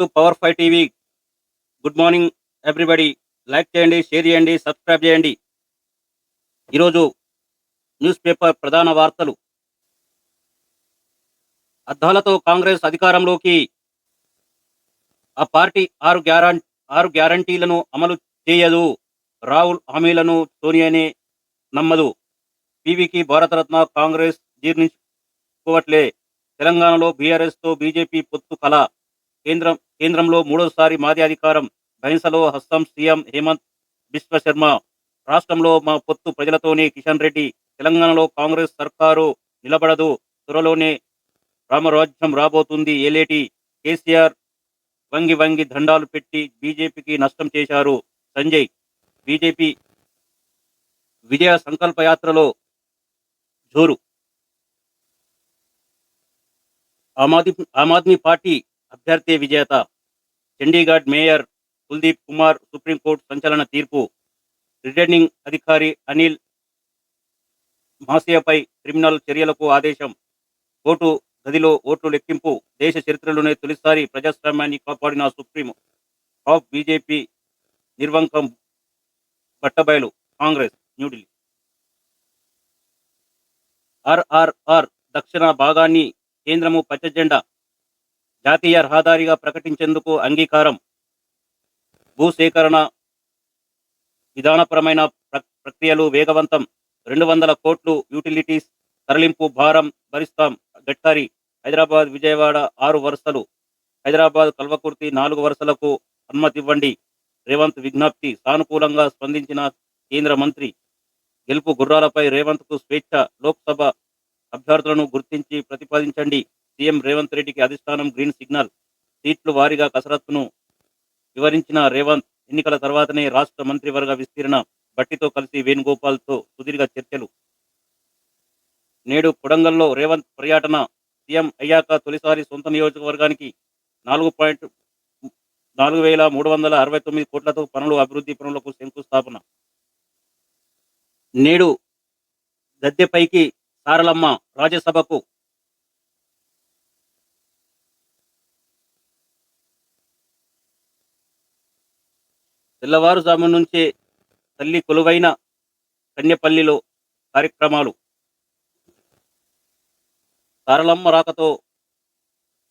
To power five TV. Good morning everybody. Like చేయండి share చేయండి subscribe చేయండి. ఈరోజు న్యూస్ పేపర్ ప్రధాన వార్తలు. అద్దాలతో కాంగ్రెస్ అధికారంలోకి. ఆ పార్టీ ఆరు గ్యారంటీ ఆరు గ్యారంటీలను అమలు చేయదు. రాహుల్ హామీలను సోనియానే నమ్మదు. పీవీకి భారతరత్న కాంగ్రెస్ జీర్ణించుకోవట్లే. తెలంగాణలో బీఆర్ఎస్తో బీజేపీ పొత్తు కళ కేంద్రం కేంద్రంలో మూడోసారి మాది అధికారం. బహింసలో హస్తం సీఎం హేమంత్ బిశ్వ శర్మ రాష్ట్రంలో మా పొత్తు ప్రజలతోనే కిషన్ రెడ్డి. తెలంగాణలో కాంగ్రెస్ సర్కారు నిలబడదు. త్వరలోనే రామరాజ్యం రాబోతుంది. ఏలేటి కేసీఆర్ వంగి వంగి దండాలు పెట్టి బీజేపీకి నష్టం చేశారు. సంజయ్ బీజేపీ విజయ సంకల్ప యాత్రలో జోరు. ఆమ్ ఆద్మీ ఆమ్ ఆద్మీ పార్టీ అభ్యర్థి విజేత Chandigarh mayor Kuldeep Kumar supreme court సంచలన తీర్పు. రిటర్నింగ్ అధికారి అనిల్ మాసియాపై క్రిమినల్ చర్యలకు ఆదేశం. కోర్టు గదిలో ఓట్లు లెక్కింపు. దేశ చరిత్రలోనే తొలిసారి ప్రజాస్వామ్యాన్ని కాపాడిన సుప్రీం ఆఫ్ బీజేపీ నిర్వంకం బట్టబయలు కాంగ్రెస్ న్యూఢిల్లీ. ఆర్ఆర్ఆర్ దక్షిణ భాగాన్ని కేంద్రము పచ్చ జెండా జాతీయ రహదారిగా ప్రకటించేందుకు అంగీకారం. భూసేకరణ విధానపరమైన ప్రక్రియలు వేగవంతం. రెండు వందల కోట్లు యూటిలిటీస్ తరలింపు భారం భరిస్తాం. గడ్కరీ హైదరాబాద్ విజయవాడ ఆరు వరుసలు. హైదరాబాద్ కల్వకుర్తి నాలుగు వరుసలకు అనుమతివ్వండి. రేవంత్ విజ్ఞప్తి సానుకూలంగా స్పందించిన కేంద్ర మంత్రి. గెలుపు గుర్రాలపై రేవంత్కు స్వేచ్ఛ. లోక్సభ అభ్యర్థులను గుర్తించి ప్రతిపాదించండి. సీఎం రేవంత్ రెడ్డికి అధిష్టానం గ్రీన్ సిగ్నల్. సీట్లు వారీగా కసరత్తును వివరించిన రేవంత్ ఎన్నికల తర్వాతనే రాష్ట్ర మంత్రివర్గ విస్తీర్ణ బట్టితో కలిసి వేణుగోపాల్తో సుదీర్ఘ చర్చలు. నేడు కొడంగల్లో రేవంత్ పర్యటన సీఎం అయ్యాక తొలిసారి సొంత నియోజకవర్గానికి నాలుగు పాయింట్ నాలుగు వేల మూడు వందల అరవై తొమ్మిది కోట్లతో పనులు అభివృద్ధి పనులకు శంకుస్థాపన. నేడు గద్దెపైకి సారలమ్మ రాజ్యసభకు తెల్లవారుజాము నుంచే తల్లి కొలువైన కన్యపల్లిలో కార్యక్రమాలు. తారలమ్మ రాకతో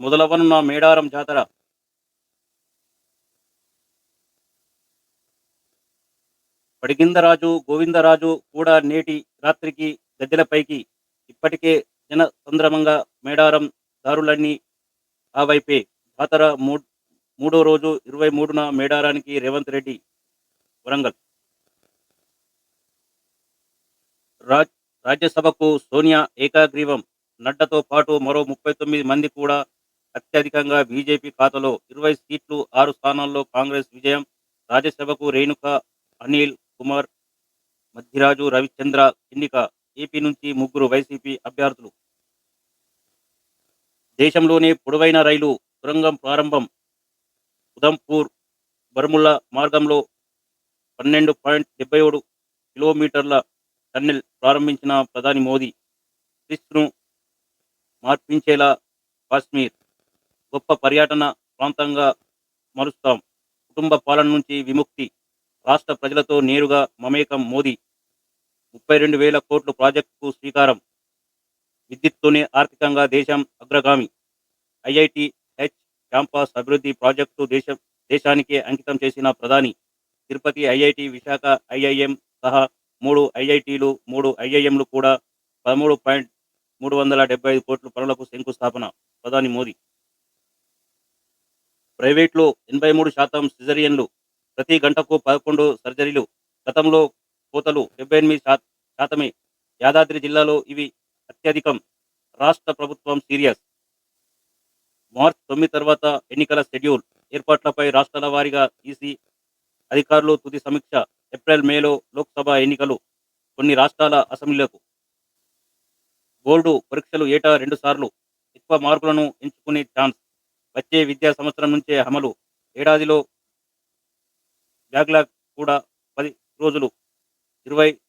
మొదలవనున్న మేడారం జాతర. పడిగిందరాజు గోవిందరాజు కూడా నేటి రాత్రికి గద్దెలపైకి ఇప్పటికే జన సంద్రమంగా మేడారం దారులన్నీ ఆ వైపే జాతర మూడ్ మూడో రోజు ఇరవై మూడున మేడారానికి రేవంత్ రెడ్డి వరంగల్. రాజ్ రాజ్యసభకు సోనియా ఏకాగ్రీవం నడ్డతో పాటు మరో ముప్పై తొమ్మిది మంది కూడా అత్యధికంగా బీజేపీ ఖాతాలో ఇరవై సీట్లు ఆరు స్థానాల్లో కాంగ్రెస్ విజయం రాజ్యసభకు రేణుక అనిల్ కుమార్ మధ్యరాజు రవిచంద్ర ఎన్నిక ఏపీ నుంచి ముగ్గురు వైసీపీ అభ్యర్థులు. దేశంలోనే పొడవైన రైలు సొరంగం ప్రారంభం ఉదంపూర్ బర్ముల్లా మార్గంలో పన్నెండు పాయింట్ డెబ్బై ఏడు కిలోమీటర్ల టన్నెల్ ప్రారంభించిన ప్రధాని మోదీ క్రిస్ను మార్పించేలా కాశ్మీర్ గొప్ప పర్యటన ప్రాంతంగా మరుస్తాం. కుటుంబ పాలన నుంచి విముక్తి రాష్ట్ర ప్రజలతో నేరుగా మమేకం మోదీ. ముప్పై రెండు వేల కోట్ల ప్రాజెక్టుకు శ్రీకారం. విద్యుత్తోనే ఆర్థికంగా దేశం అగ్రగామి. ఐఐటి క్యాంపస్ అభివృద్ధి ప్రాజెక్టు దేశం దేశానికే అంకితం చేసిన ప్రధాని తిరుపతి ఐఐటి విశాఖ ఐఐఎం సహా మూడు ఐఐటీలు మూడు ఐఐఎంలు కూడా పదమూడు పాయింట్ మూడు వందల డెబ్బై ఐదు కోట్ల పనులకు శంకుస్థాపన. ప్రధాని మోదీ. ప్రైవేట్లో ఎనభై మూడు శాతం సిజరియన్లు ప్రతి గంటకు పదకొండు సర్జరీలు గతంలో కోతలు డెబ్బై ఎనిమిది శాత- శాతమే. యాదాద్రి జిల్లాలో ఇవి అత్యధికం. రాష్ట్ర ప్రభుత్వం సీరియస్. మార్చ్ తొమ్మిది తర్వాత ఎన్నికల షెడ్యూల్ ఏర్పాట్లపై రాష్ట్రాల వారీగా ఈసీ అధికారులు తుది సమీక్ష ఏప్రిల్ మేలో లోక్సభ ఎన్నికలు కొన్ని రాష్ట్రాల అసెంబ్లీలకు. బోర్డు పరీక్షలు ఏటా రెండు సార్లు ఎక్కువ మార్కులను ఎంచుకునే ఛాన్స్. వచ్చే విద్యా సంవత్సరం నుంచే అమలు. ఏడాదిలో బ్యాక్లాగ్ కూడా పది రోజులు. ఇరవై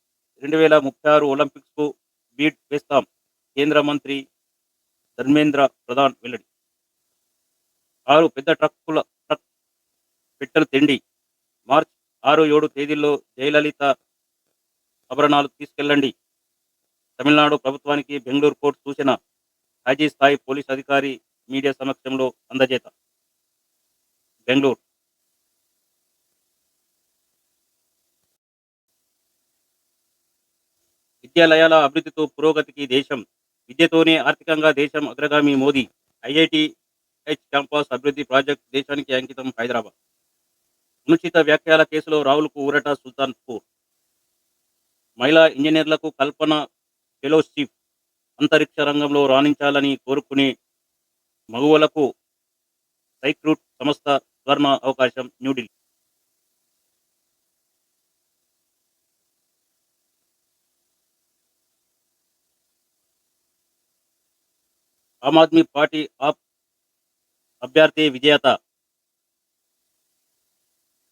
రెండు వేల ముప్పై ఆరు ఒలింపిక్స్కు బీట్ వేస్తాం. కేంద్ర మంత్రి ధర్మేంద్ర ప్రధాన్ వెల్లడి. ఆరు పెద్ద ట్రక్కుల ట్రక్ పెట్టెలు తిండి. మార్చ్ ఆరు ఏడు తేదీల్లో జయలలిత ఆభరణాలు తీసుకెళ్ళండి. తమిళనాడు ప్రభుత్వానికి బెంగళూరు కోర్టు సూచన. హైజీ స్థాయి పోలీస్ అధికారి మీడియా సమక్షంలో అందజేత. బెంగళూరు. విద్యాలయాల అభివృద్ధితో పురోగతికి దేశం. విద్యతోనే ఆర్థికంగా దేశం అగ్రగామి మోదీ. ఐఐటి హెచ్ క్యాంపస్ అభివృద్ధి ప్రాజెక్ట్ దేశానికి అంకితం హైదరాబాద్. అనుచిత వ్యాఖ్యల కేసులో రాహుల్కు ఊరట సుల్తాన్పూర్. మహిళా ఇంజనీర్లకు కల్పన ఫెలోషిప్ అంతరిక్ష రంగంలో రాణించాలని కోరుకునే మగువలకు సైక్రూట్ సంస్థ స్వర్ణ అవకాశం న్యూఢిల్లీ. ఆమ్ ఆద్మీ పార్టీ ఆఫ్ అభ్యర్థి విజేత.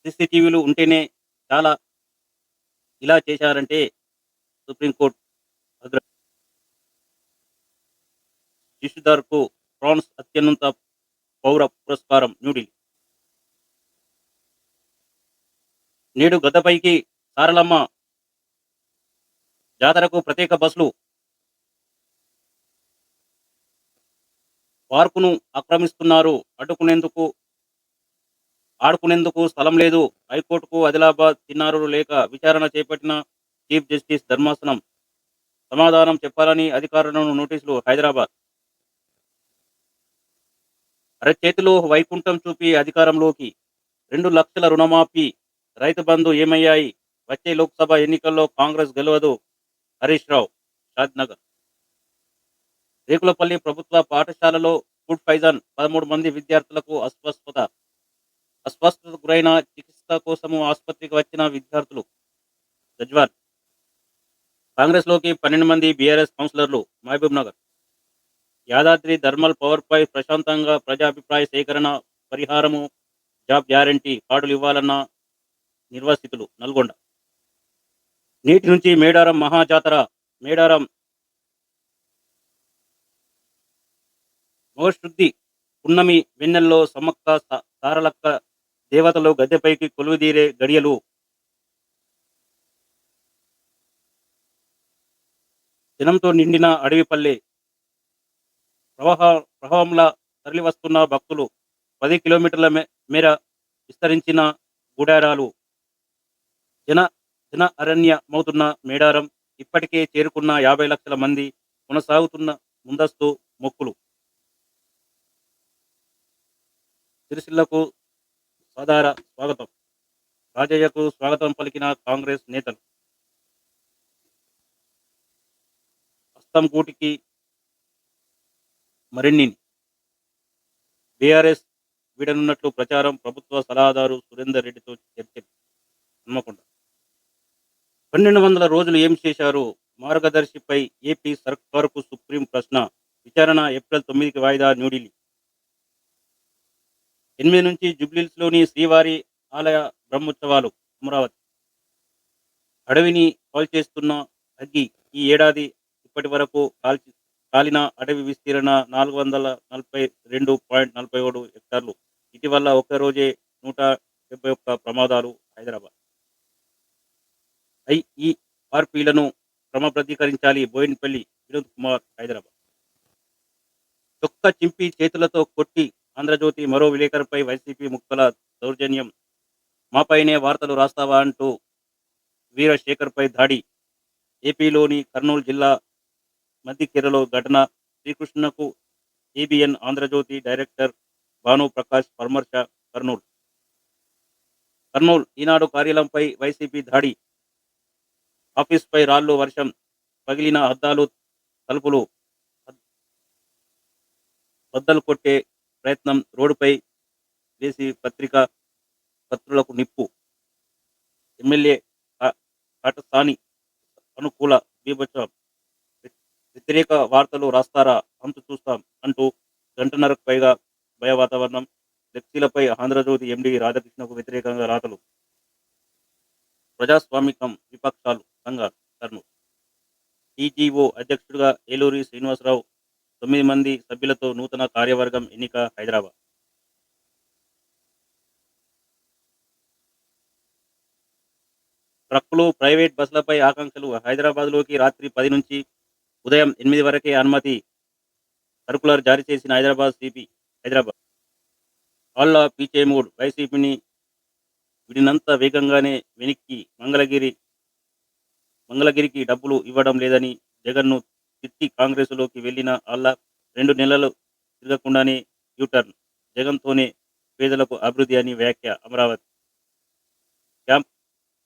సీసీటీవీలు ఉంటేనే చాలా ఇలా చేశారంటే సుప్రీంకోర్టు అగ్ర శిశుధర్కు ఫ్రాన్స్ అత్యున్నత పౌర పురస్కారం న్యూఢిల్లీ. నేడు గద్దపైకి సారలమ్మ జాతరకు ప్రత్యేక బస్సులు పార్కును ఆక్రమిస్తున్నారు. అడ్డుకునేందుకు ఆడుకునేందుకు స్థలం లేదు. హైకోర్టుకు ఆదిలాబాద్ చిన్నారులు లేక విచారణ చేపట్టిన చీఫ్ జస్టిస్ ధర్మాసనం. సమాధానం చెప్పాలని అధికారులను నోటీసులు హైదరాబాద్. అరచేతిలో వైకుంఠం చూపి అధికారంలోకి. రెండు లక్షల రుణమాఫీ. రైతు బంధు ఏమయ్యాయి? వచ్చే లోక్సభ ఎన్నికల్లో కాంగ్రెస్ గెలవదు. హరీష్ రావు షాద్నగర్. రేకులపల్లి ప్రభుత్వ పాఠశాలలో ఫుడ్ పైజన్ పదమూడు మంది విద్యార్థులకు అస్వస్థత. అస్వస్థతకు గురైన చికిత్స కోసము ఆసుపత్రికి వచ్చిన విద్యార్థులు. గజ్వాల్. కాంగ్రెస్లోకి పన్నెండు మంది బీఆర్ఎస్ కౌన్సిలర్లు. మహబూబ్ నగర్. యాదాద్రి థర్మల్ పవర్ పై ప్రశాంతంగా ప్రజాభిప్రాయ సేకరణ పరిహారము జాబ్ గ్యారంటీ కార్డులు ఇవ్వాలన్న నిర్వాసితులు నల్గొండ. నీటి నుంచి మేడారం మహాజాతర మేడారం మోశుద్ధి పున్నమి వెన్నెల్లో సమ్మక్క సారలక్క దేవతలు గద్దెపైకి కొలువుదీరే గడియలు. జనంతో నిండిన అడవిపల్లె ప్రవాహ ప్రవాహంలా తరలివస్తున్న భక్తులు పది కిలోమీటర్ల మేర విస్తరించిన గుడారాలు. జన జన అరణ్యమవుతున్న మేడారం ఇప్పటికే చేరుకున్న యాభై లక్షల మంది కొనసాగుతున్న ముందస్తు మొక్కులు. సిరిసిల్లకు సాధార స్వాగతం. రాజయ్యకు స్వాగతం పలికిన కాంగ్రెస్ నేతలు. హస్తం కూటికి మరిన్ని. బీఆర్ఎస్ వీడనున్నట్లు ప్రచారం ప్రభుత్వ సలహాదారు సురేందర్ రెడ్డితో చర్చలు హన్మకొండ. పన్నెండు వందల రోజులు ఏం చేశారు మార్గదర్శిపై ఏపీ సర్కారుకు సుప్రీం ప్రశ్న. విచారణ ఏప్రిల్ తొమ్మిదికి వాయిదా న్యూఢిల్లీ ఎనిమిది నుంచి జుబ్లీస్లోని శ్రీవారి ఆలయ బ్రహ్మోత్సవాలు అమరావతి. అడవిని కాల్చేస్తున్న అగ్గి ఈ ఏడాది ఇప్పటి వరకు కాల్చి కాలిన అడవి విస్తీరణ నాలుగు వందల నలభై రెండు పాయింట్ నలభై ఏడు హెక్టార్లు. ఇటీవల ఒక్క రోజే నూట డెబ్బై ఒక్క ప్రమాదాలు హైదరాబాద్. ఐఈఆర్పీలను క్రమబద్ధీకరించాలి బోయిన్పల్లి వినోద్ కుమార్ హైదరాబాద్. చొక్క చింపి చేతులతో కొట్టి ఆంధ్రజ్యోతి మరో విలేకరుపై వైసీపీ ముక్కల దౌర్జన్యం. మాపైనే వార్తలు రాస్తావా అంటూ వీరశేఖర్పై దాడి. ఏపీలోని కర్నూలు జిల్లా మద్దికెరలో ఘటన. శ్రీకృష్ణకు ఏబిఎన్ ఆంధ్రజ్యోతి డైరెక్టర్ భాను ప్రకాష్ పర్మర్ష కర్నూలు. కర్నూలు ఈనాడు కార్యాలయంపై వైసీపీ దాడి. ఆఫీస్పై రాళ్ళు వర్షం. పగిలిన అద్దాలు తలుపులు. బద్దలు కొట్టే ప్రయత్నం రోడ్డుపై వేసి పత్రిక పత్రులకు నిప్పు. ఎమ్మెల్యే కాటస్థాని అనుకూల బీభత్సం వ్యతిరేక వార్తలు రాస్తారా అంతు చూస్తాం అంటూ గంటన్నరకు పైగా భయ వాతావరణం ఫ్లెక్సీలపై ఆంధ్రజ్యోతి ఎండి రాధాకృష్ణకు వ్యతిరేకంగా రాతలు. ప్రజాస్వామికం విపక్షాలు సంఘ కర్నూలు టీజీఓ అధ్యక్షుడిగా ఏలూరి శ్రీనివాసరావు తొమ్మిది మంది సభ్యులతో నూతన కార్యవర్గం ఎన్నిక హైదరాబాద్. ట్రక్కులు ప్రైవేట్ బస్సులపై ఆకాంక్షలు. హైదరాబాద్లోకి రాత్రి పది నుంచి ఉదయం ఎనిమిది వరకే అనుమతి సర్కులర్ జారీ చేసిన హైదరాబాద్ సిపి హైదరాబాద్. ఆళ్ళ పీచే మూడ్. వైసీపీని విడినంత వేగంగానే వెనక్కి మంగళగిరి మంగళగిరికి డబ్బులు ఇవ్వడం లేదని జగన్ను తిట్టి కాంగ్రెస్లోకి వెళ్ళిన అల్లా రెండు నెలలు తిరగకుండానే యూటర్న్ జగన్తోనే పేదలకు అభివృద్ధి అని వ్యాఖ్య అమరావతి. క్యాంప్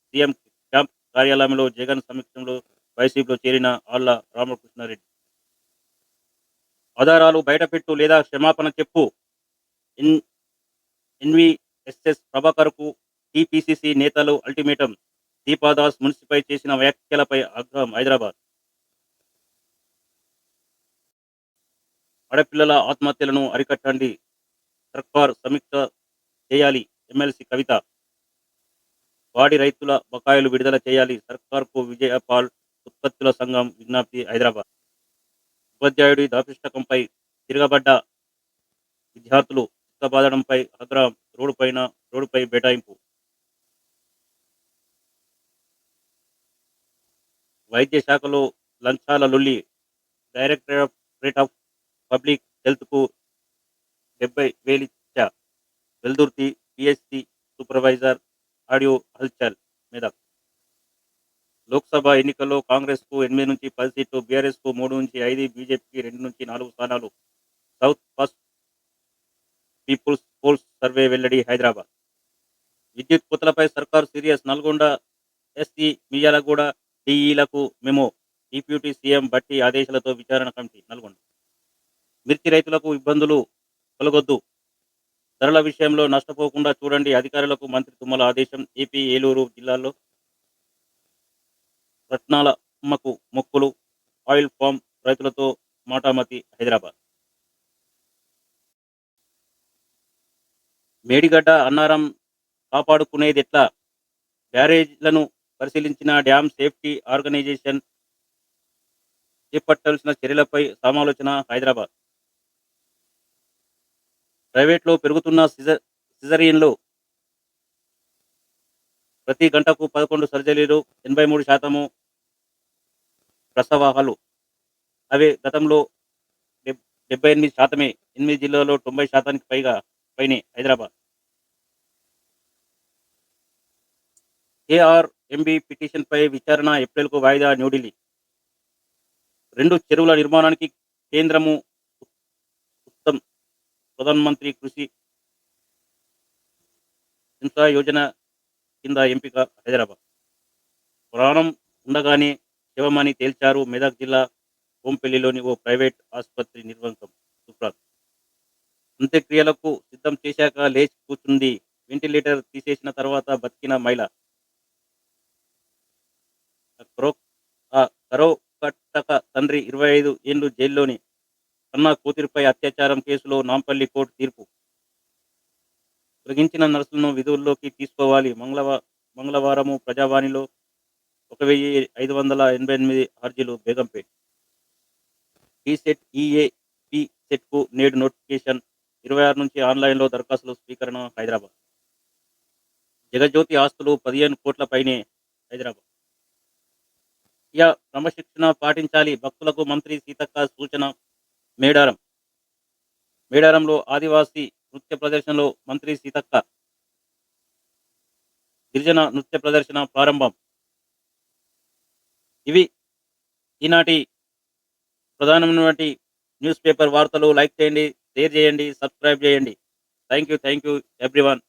సీఎం క్యాంప్ కార్యాలయంలో జగన్ సమక్షంలో వైసీపీలో చేరిన ఆళ్ళ రామకృష్ణారెడ్డి. ఆధారాలు బయటపెట్టు లేదా క్షమాపణ చెప్పు. ఎన్ ఎన్విఎస్ఎస్ ప్రభాకర్కు టీపీసీసీ నేతలు అల్టిమేటం. దీపాదాస్ మున్సిపై చేసిన వ్యాఖ్యలపై ఆగ్రహం హైదరాబాద్. ఆడపిల్లల ఆత్మహత్యలను అరికట్టండి. సర్కార్ సమీక్ష చేయాలి. ఎమ్మెల్సీ కవిత. వాడి రైతుల బకాయిలు విడుదల చేయాలి. సర్కార్కు విజయపాల్ ఉత్పత్తుల సంఘం విజ్ఞప్తి హైదరాబాద్. ఉపాధ్యాయుడి దాపిష్టకంపై తిరగబడ్డ విద్యార్థులు చిత్తబాదడంపై ఆగ్రహం రోడ్డుపైన రోడ్డుపై బైఠాయింపు వైద్య శాఖలో లంచాల లొల్లి డైరెక్టరేట్ ఆఫ్ పబ్లిక్ హెల్త్కు డెబ్బై వేలిచ్చ వెల్దుర్తి పిఎస్సి సూపర్వైజర్ ఆడియో హల్చల్ మీద. లోక్సభ ఎన్నికల్లో కాంగ్రెస్కు ఎనిమిది నుంచి పది సీట్లు బీఆర్ఎస్కు మూడు నుంచి ఐదు బీజేపీకి రెండు నుంచి నాలుగు స్థానాలు. South first people's polls survey వెల్లడి హైదరాబాద్. విద్యుత్ కోతలపై సర్కారు సీరియస్ నల్గొండ ఎస్సీ మియాలగూడ డిఈలకు మెమో. డిప్యూటీ సీఎం బట్టి ఆదేశాలతో విచారణ కమిటీ నల్గొండ. మిర్చి రైతులకు ఇబ్బందులు కలగొద్దు. ధరల విషయంలో నష్టపోకుండా చూడండి. అధికారులకు మంత్రి తుమ్మల ఆదేశం ఏపీ ఏలూరు జిల్లాలో రత్నాల అమ్మకు మొక్కులు ఆయిల్ ఫామ్ రైతులతో మాటామతి హైదరాబాద్. మేడిగడ్డ అన్నారం కాపాడుకునేది ఎట్లా బ్యారేజ్లను పరిశీలించిన డ్యామ్ సేఫ్టీ ఆర్గనైజేషన్ చేపట్టాల్సిన చర్యలపై సమాలోచన హైదరాబాద్. ప్రైవేట్లో పెరుగుతున్న సిజ సిజరియన్లు ప్రతి గంటకు పదకొండు సర్జరీలు ఎనభై మూడు శాతము ప్రసవాహాలు. అవి గతంలో డెబ్- డెబ్బై ఎనిమిది శాతమే ఎనిమిది జిల్లాలో తొంభై శాతానికి పైగా పైనే హైదరాబాద్. ఏఆర్ ఎంబీ పిటిషన్పై విచారణ ఏప్రిల్కు వాయిదా న్యూఢిల్లీ. రెండు చెరువుల నిర్మాణానికి కేంద్రము ప్రధానమంత్రి కృషి సించా యోజన కింద ఎంపిక హైదరాబాద్. ప్రాణం ఉండగానే శివమణి తేల్చారు మెదక్ జిల్లా కోంపల్లిలోని ఓ ప్రైవేట్ ఆసుపత్రి నిర్వాహకం సుప్రాత్. అంత్యక్రియలకు సిద్ధం చేశాక లేచి కూర్చుంది వెంటిలేటర్ తీసేసిన తర్వాత బతికిన మహిళ. కరో- కట్టక తండ్రి ఇరవై ఐదు ఏళ్ళు జైల్లోని కన్నా కూతురిపై అత్యాచారం కేసులో నాంపల్లి కోర్టు తీర్పు. తొలగించిన నర్సులను విధుల్లోకి తీసుకోవాలి. మంగళవా మంగళవారము ప్రజావాణిలో ఒక వెయ్యి ఐదు వందల ఎనభై ఎనిమిది అర్జీలు బేగంపేట్ టీసెట్ ఈఏ పి సెట్కు నేడు నోటిఫికేషన్. ఇరవై ఆరు నుంచి ఆన్లైన్లో దరఖాస్తులు స్వీకరణ హైదరాబాద్. జగజ్యోతి ఆస్తులు పదిహేను కోట్ల పైనే హైదరాబాద్. క్రమశిక్షణ పాటించాలి. భక్తులకు మంత్రి సీతక్క సూచన. మేడారం. మేడారంలో ఆదివాసీ నృత్య ప్రదర్శనలో మంత్రి సీతక్క. గిరిజన నృత్య ప్రదర్శన ప్రారంభం. ఇవి ఈనాటి ప్రధానమైనటువంటి న్యూస్ పేపర్ వార్తలు. లైక్ చేయండి షేర్ చేయండి సబ్స్క్రైబ్ చేయండి. Thank you thank you everyone.